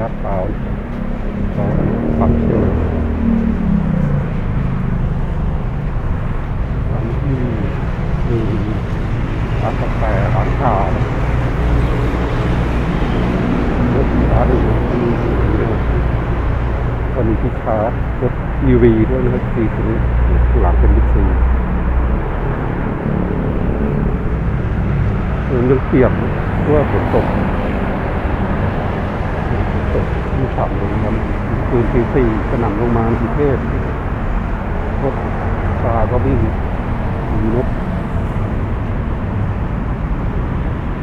ลาดพร้าวก็ฟังเชื่อร้านที่มีร้านกาแฟร้านข้าวรถร้านอื่นมีวันนี้ที่ชาร์จรถ EV ด้วยนะครับซีตรงหลังเป็นบิ๊กซีเออยังเปียกว่าฝนตก กที่ฉ่ำลงมันคืนตีสี่กระหน่ำลงมาที่เทพรถปลาก็วิ่งมีนก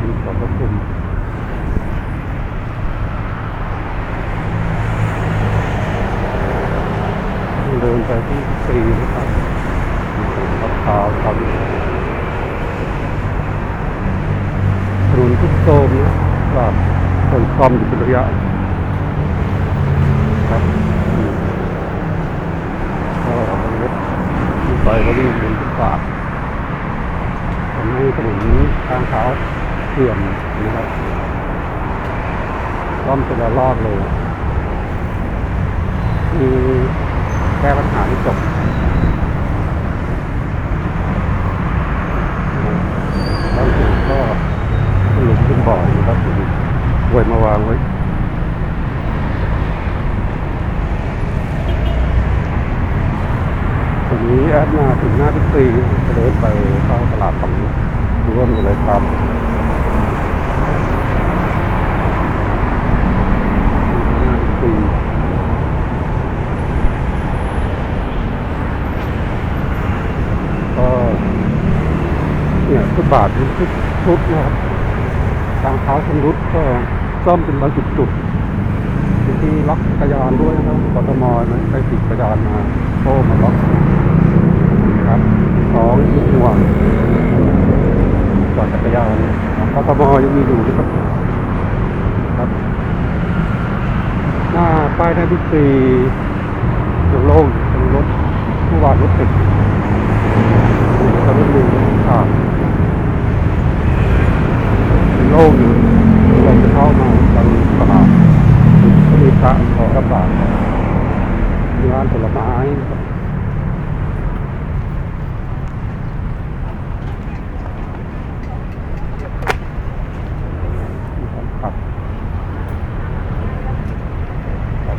มีสองประชุมเดินไปที่สี่นะครับมีถึงมะพร้าวครับถนนทุกโซมนะครับคนซ่อมอยู่เป็นระยะ ครับอืมก็รถที่ไปก็วิ่งบนฟุตบาททำให้ถนนนี้ทางเท้าเสื่อมนะครับซ่อมเป็นละรอดเลยคือแก้ปัญหาที่จบบางจุดก็หลุมเป็นบ่อนะครับไว้มาวางไว้ ตรงนี้แอดมาถึงหน้าบิ๊กซีจะเดินไปเข้าตลาดฝั่งนี้ร่วมกันเลยครับหน้าบิ๊กซีก็เนี่ยฟุตบาททุกชุดนะครับทางเท้าชำรุดก็ซ่อมเป็นบางจุดจุดๆ ที่ล็อกจักรยานด้วยนะครับกทมนะใช้ติดจักรยานมาโต้มาล็อกนะครับสองลูกห่วงจอดจักรยานกทมยังมีอยู่นะครับครับ หน้าป้ายหน้าบิ๊กซียังโล่งเป็นรถผู้ว่ารถติดตอนนี้มีข่าวโล่งอยู่เราจะเข้ามาทางตลาดก็มี พระขอรับบาตรมีร้านผลไม้ครับมีร้านผักครับ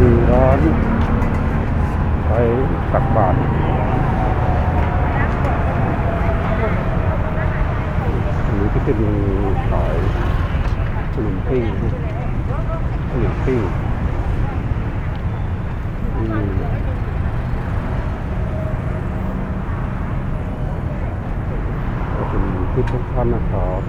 มีร้านไปตักบาตรอันนี้ก็ จะมีขายขนมปิ้งขนมปิ้งอืมก็เป็นที่ทุกท่านนะครับ